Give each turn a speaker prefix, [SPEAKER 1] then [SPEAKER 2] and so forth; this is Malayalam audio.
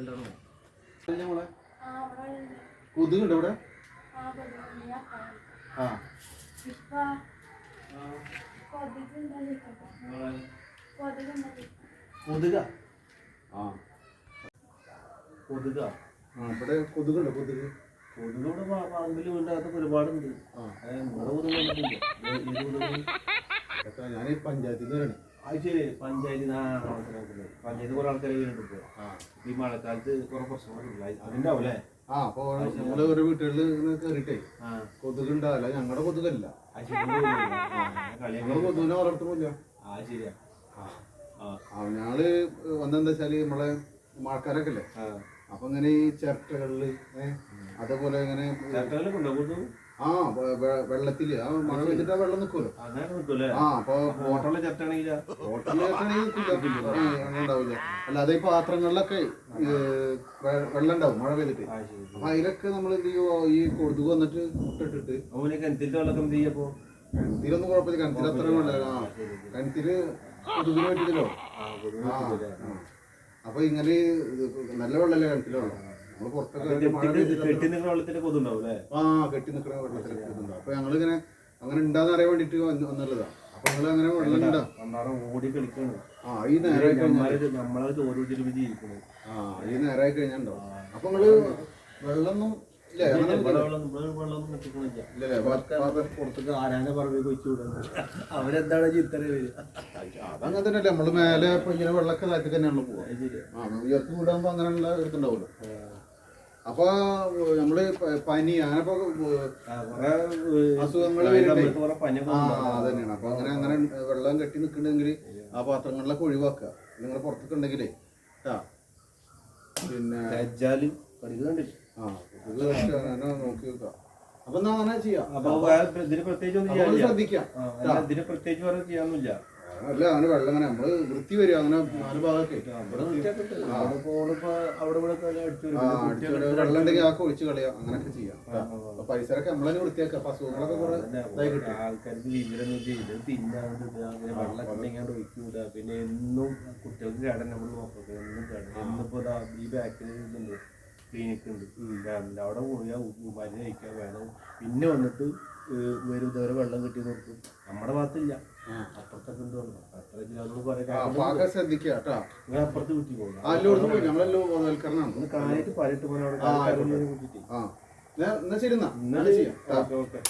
[SPEAKER 1] നമ്മളെ
[SPEAKER 2] ആ, അവിടെ ഉണ്ട്.
[SPEAKER 1] കൊതുകുണ്ട് ഇവിടെ?
[SPEAKER 2] ആ.
[SPEAKER 1] ആ? കൊതുക? ആ. കൊതുക? ആ ഇവിടെ കൊതുകുണ്ട് കൊതുക്.
[SPEAKER 3] കൊതുക് ഇവിടെ പറമ്പിൽ വീടിന്റെ അകത്തൊക്കെ ഒരുപാടുണ്ട്.
[SPEAKER 1] ആ.
[SPEAKER 3] കൊതുക് കണ്ടിട്ടില്ല?
[SPEAKER 1] ഞാൻ ഈ പഞ്ചായത്തിൽ നിന്ന് വരണേ.
[SPEAKER 3] അത് ശരി പഞ്ചായത്ത് കുറെ ആൾക്കാരെ
[SPEAKER 1] ആ.
[SPEAKER 3] ഈ മഴക്കാലത്ത് കുറെ പ്രശ്നങ്ങളുണ്ട് അല്ലേ?
[SPEAKER 1] ആ അപ്പോൾ ഞങ്ങൾ ഒരു വീട്ടുകളിൽ
[SPEAKER 3] ആ.
[SPEAKER 1] കൊതുക് ഉണ്ടാവില്ല ഞങ്ങളുടെ കൊതുകല്ല. ഞങ്ങൾ കൊതുകിനെ
[SPEAKER 3] ആ.
[SPEAKER 1] ഞങ്ങൾ വന്നെന്താ വെച്ചാൽ നമ്മളെ മഴക്കാരൊക്കെ അല്ലേ? അപ്പൊ ഇങ്ങനെ ഈ ചിരട്ടകളിൽ അതേപോലെ ഇങ്ങനെ ആ വെള്ളത്തിൽ ആ മഴ വെച്ചിട്ട് വെള്ളം നിൽക്കുമല്ലോ ആ അപ്പൊ
[SPEAKER 3] ഫോട്ടോയുള്ള ചേട്ടാണെങ്കിൽ
[SPEAKER 1] ഉണ്ടാവില്ല അല്ലാതെ ഈ പാത്രങ്ങളിലൊക്കെ വെള്ളം ഉണ്ടാവും മഴ പെയ്തിട്ട്. അപ്പൊ അതിലൊക്കെ നമ്മൾ എന്ത് ചെയ്യുമോ ഈ കൊതുക് വന്നിട്ട് മുട്ടിട്ടിട്ട്
[SPEAKER 3] അവനെ വെള്ളമൊക്കെ എന്ത് ചെയ്യപ്പോ
[SPEAKER 1] കിണറ്റിലൊന്നും കുഴപ്പമില്ല. കിണറ്റിൽ അത്ര വെള്ളം ആ കിണറ്റിൽ കൊതുകിന് പറ്റില്ലല്ലോ. അപ്പൊ ഇങ്ങനെ നല്ല വെള്ളമല്ലേ കിണറ്റിലെ വെള്ളം? നമ്മൾ പുറത്തൊക്കെ
[SPEAKER 3] കെട്ടി നിൽക്കുന്ന വെള്ളത്തിന്റെ കൊതുണ്ടാവും അല്ലേ?
[SPEAKER 1] ആ കെട്ടി നിൽക്കുന്ന അപ്പൊ ഞങ്ങളിങ്ങനെ അങ്ങനെ ഉണ്ടാന്ന് അറിയാൻ വേണ്ടിട്ട് വന്ന് വന്നുള്ളതാ അപ്പൊ നിങ്ങൾ അങ്ങനെ വെള്ളം ഉണ്ടാ
[SPEAKER 3] പണ്ടാറം ഓടി കളിക്കാണ്.
[SPEAKER 1] ആ ഈ നേരമായി കഴിഞ്ഞാൽ
[SPEAKER 3] നമ്മളെ
[SPEAKER 1] ആ ഈ നേരമായി കഴിഞ്ഞാണ്ടോ? അപ്പൊ നിങ്ങൾ വെള്ളമൊന്നും ഇല്ല
[SPEAKER 3] പുറത്തേക്ക് ആരാനെ അവരെന്താണ് ചിത്ര
[SPEAKER 1] അതങ്ങനെ തന്നെയല്ലേ നമ്മൾ മേലെ ഇപ്പൊ ഇങ്ങനെ വെള്ളമൊക്കെ താഴ്ത്തി തന്നെയാണല്ലോ പോവാ. ഉയർത്തി വിടാകുമ്പോ അങ്ങനെയുള്ള ഇതുണ്ടാവുമല്ലോ അപ്പൊ നമ്മൾ പ- പനി അങ്ങനെപ്പോ
[SPEAKER 3] ആ, കുറെ
[SPEAKER 1] അസുഖങ്ങൾ വരുന്നുണ്ടേ. ആ. അതന്നെയാണ്. അപ്പൊ അങ്ങനെ അങ്ങനെ വെള്ളം കെട്ടി നിൽക്കണമെങ്കിൽ ആ പാത്രങ്ങളിലൊക്കെ ഒഴിവാക്കുക. നിങ്ങൾ പുറത്തൊക്കെ ഉണ്ടെങ്കിലേ ആ. പിന്നെ ആ അങ്ങനെ നോക്കി വെക്കാം അപ്പൊ എന്നാ അങ്ങനെ ചെയ്യാം.
[SPEAKER 3] അപ്പൊ ഇതിന് പ്രത്യേകിച്ച് ഒന്നും
[SPEAKER 1] നമ്മൾ ശ്രദ്ധിക്കാം.
[SPEAKER 3] ഇതിന് പ്രത്യേകിച്ച് വേറെ ചെയ്യാനൊന്നുമില്ല.
[SPEAKER 1] അല്ല അങ്ങനെ വെള്ളം അങ്ങനെ നമ്മൾ വൃത്തി വരിക അങ്ങനെ നാല് ഭാഗമൊക്കെ
[SPEAKER 3] വരും.
[SPEAKER 1] വെള്ളം ഉണ്ടെങ്കിൽ ആ ഒഴിച്ച് കളയാം അങ്ങനെയൊക്കെ ചെയ്യാം. അപ്പൊ പരിസരമൊക്കെ നമ്മളെ വൃത്തിയാക്കാം അപ്പൊ അസുഖങ്ങളൊക്കെ കുറെ
[SPEAKER 3] അതന്നെ,
[SPEAKER 1] ഇതായി കിട്ടും.
[SPEAKER 3] ആൾക്കാർക്ക് വിവരമൊന്നും ചെയ്ത് തിന്നാണ്ട് ഇടുക, പിന്നെ വെള്ളം ഇങ്ങനെ ഒഴിക്കൂല. പിന്നെ എന്നും കുട്ടികൾക്ക് കടൻ നമ്മൾ നോക്കുന്നത് എന്നും കേടൻ എന്നിപ്പോ ഈ ബാക്കിൽ ഇതുണ്ട് ക്ലിനിക്ക് ഉണ്ട്. രാവിലെ അവിടെ പോയാൽ മരുന്ന് കഴിക്കാൻ വേണം. പിന്നെ വന്നിട്ട് വരും ഇതുവരെ വെള്ളം കിട്ടി നിർത്തും നമ്മുടെ ഭാഗത്തില്ല. അപ്പുറത്തൊക്കെ അത്ര കുറെ
[SPEAKER 1] ആകെ ശ്രദ്ധിക്കുക കേട്ടാ.
[SPEAKER 3] നിങ്ങൾ അപ്പുറത്ത് കുട്ടി പോകും. കാര്യമായിട്ട് പരട്ട് അവിടെ
[SPEAKER 1] എന്നാ ശരി എന്നാ.
[SPEAKER 3] Okay okay.